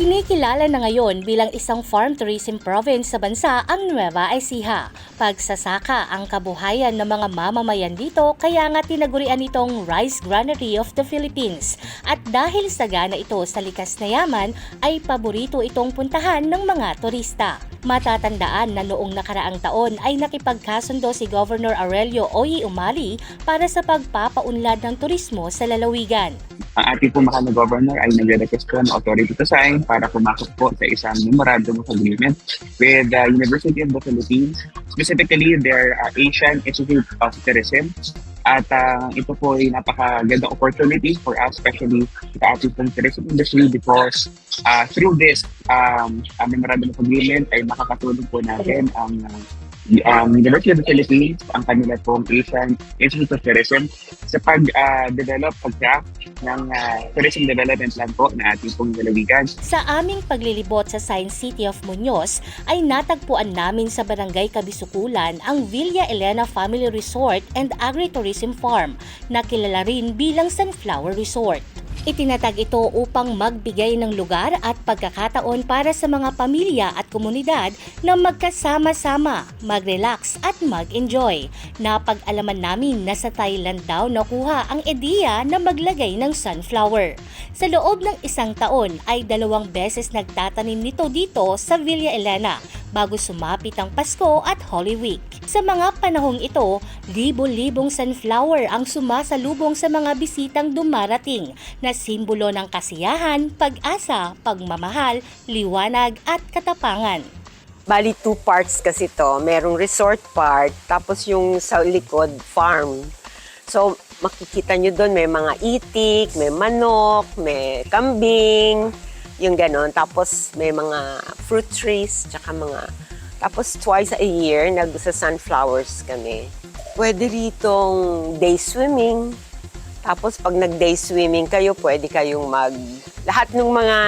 Kinikilala na ngayon bilang isang farm tourism province sa bansa ang Nueva Ecija. Pagsasaka ang kabuhayan ng mga mamamayan dito kaya nga tinagurian itong Rice Granary of the Philippines. At dahil sagana ito sa likas na yaman ay paborito itong puntahan ng mga turista. Matatandaan na noong nakaraang taon ay nakipagkasundo si Governor Aurelio Oyi Umali para sa pagpapaunlad ng turismo sa lalawigan. Ang ating po mahal na governor ay nagre-request po ng authority to sign para pumasok po sa isang memorandum of agreement with the University of the Philippines, specifically their uh, Asian Institute of Tourism. At uh, ito po ay napakaganda opportunity for us, especially sa ating tourism industry because uh, through this um, uh, memorandum of agreement ay makakatulong po natin ang uh, um, University of the Philippines, ang kanila pong Asian Institute of Tourism sa pag-develop, pag-craft ng uh, tourism development plan po na ating pong lalawigan. Sa aming paglilibot sa Science City of Muñoz ay natagpuan namin sa Barangay Kabisukulan ang Villa Elena Family Resort and Agritourism Farm na kilala rin bilang Sunflower Resort. Itinatag ito upang magbigay ng lugar at pagkakataon para sa mga pamilya at komunidad na magkasama-sama, mag-relax at mag-enjoy. Napag-alaman namin na sa Thailand daw nakuha ang ideya na maglagay ng sunflower. Sa loob ng isang taon ay dalawang beses nagtatanim nito dito sa Villa Elena bago sumapit ang Pasko at Holy Week. Sa mga panahong ito, libo-libong sunflower ang sumasalubong sa mga bisitang dumarating na simbolo ng kasiyahan, pag-asa, pagmamahal, liwanag at katapangan. Bali, two parts kasi to. Merong resort part, tapos yung sa likod, farm. So, makikita nyo doon, may mga itik, may manok, may kambing, yung ganon. Tapos, may mga fruit trees, tsaka mga... Tapos, twice a year, nagsa-sunflowers kami. Pwede ritong day swimming. Tapos, pag nag-day swimming kayo, pwede kayong mag... Lahat ng mga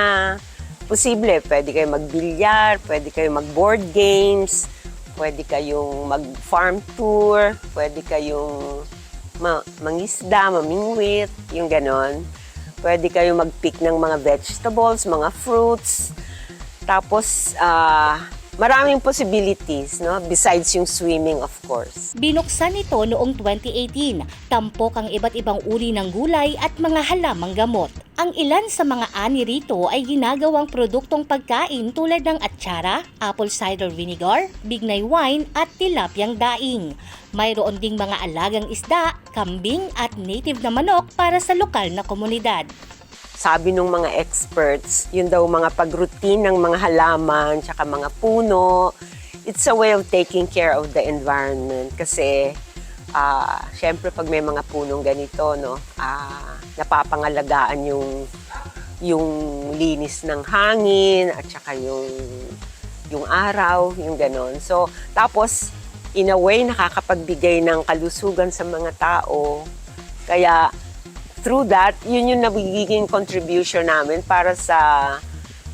posible. Pwede kayo magbilyar, pwede kayo mag-board games, pwede kayong mag-farm tour, pwede kayong ma- mangisda, mamingwit, yung ganon. Pwede kayong mag-pick ng mga vegetables, mga fruits. Tapos, ah, maraming possibilities, no? Besides yung swimming, of course. Binuksan ito noong 2018. Tampok ang iba't ibang uri ng gulay at mga halamang gamot. Ang ilan sa mga ani rito ay ginagawang produktong pagkain tulad ng atsara, apple cider vinegar, bignay wine at tilapyang daing. Mayroon ding mga alagang isda, kambing at native na manok para sa lokal na komunidad. Sabi ng mga experts, yun daw mga pag-routine ng mga halaman, tsaka mga puno. It's a way of taking care of the environment kasi ah syempre pag may mga punong ganito, no, ah napapangalagaan yung yung linis ng hangin at saka yung yung araw, yung ganon. So, tapos, in a way, nakakapagbigay ng kalusugan sa mga tao. Kaya, through that, yun yung nagiging contribution namin para sa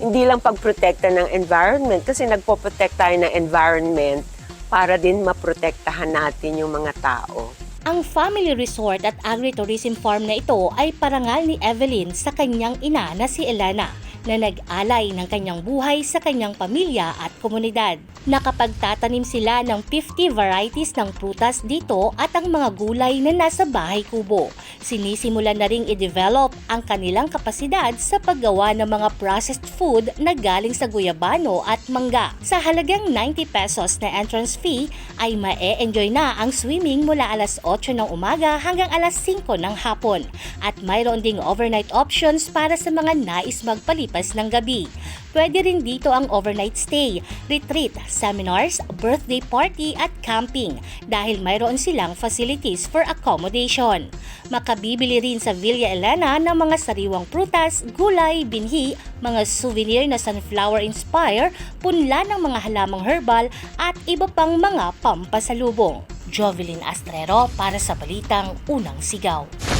hindi lang pagprotekta ng environment kasi nagpo-protect tayo ng environment para din maprotektahan natin yung mga tao. Ang family resort at agritourism farm na ito ay parangal ni Evelyn sa kanyang ina na si Elena na nag-alay ng kanyang buhay sa kanyang pamilya at komunidad. Nakapagtatanim sila ng 50 varieties ng prutas dito at ang mga gulay na nasa bahay kubo. Sinisimulan na ring i-develop ang kanilang kapasidad sa paggawa ng mga processed food na galing sa guyabano at mangga. Sa halagang 90 pesos na entrance fee ay ma-enjoy na ang swimming mula alas 8 ng umaga hanggang alas 5 ng hapon. At mayroon ding overnight options para sa mga nais magpalipas ng gabi. Pwede rin dito ang overnight stay, retreat, seminars, birthday party at camping dahil mayroon silang facilities for accommodation. Makabibili rin sa Villa Elena ng mga sariwang prutas, gulay, binhi, mga souvenir na sunflower inspire, punla ng mga halamang herbal at iba pang mga pampasalubong. Jovelyn Astrero para sa Balitang Unang Sigaw.